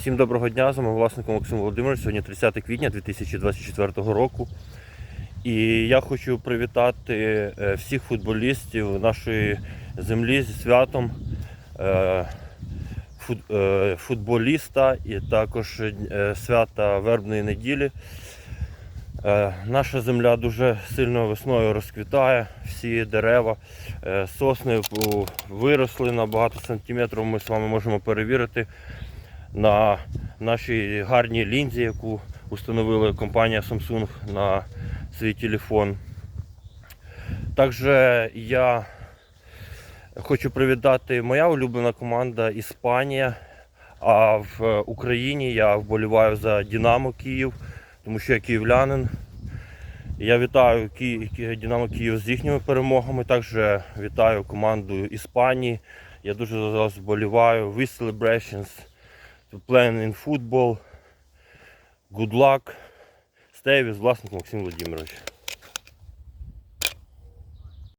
Всім доброго дня, з вами власником Максим Володимирович. Сьогодні 30 квітня 2024 року. І я хочу привітати е, всіх футболістів нашої землі зі святом е, е, футболіста і також свята вербної неділі. Наша земля дуже сильно весною розквітає, всі дерева, сосни виросли на багато сантиметрів. Ми з вами можемо перевірити на нашій гарній лінзі, яку установила компанія Samsung на свій телефон. Також я хочу привітати моя улюблена команда Іспанія. А в Україні я вболіваю за Динамо Київ, тому що я київлянин. Я вітаю Динамо Київ з їхніми перемогами. Також вітаю команду Іспанії. Я дуже за вас вболіваю. We celebrations to playing in football. Good luck. Stay with власник Максим Володимирович.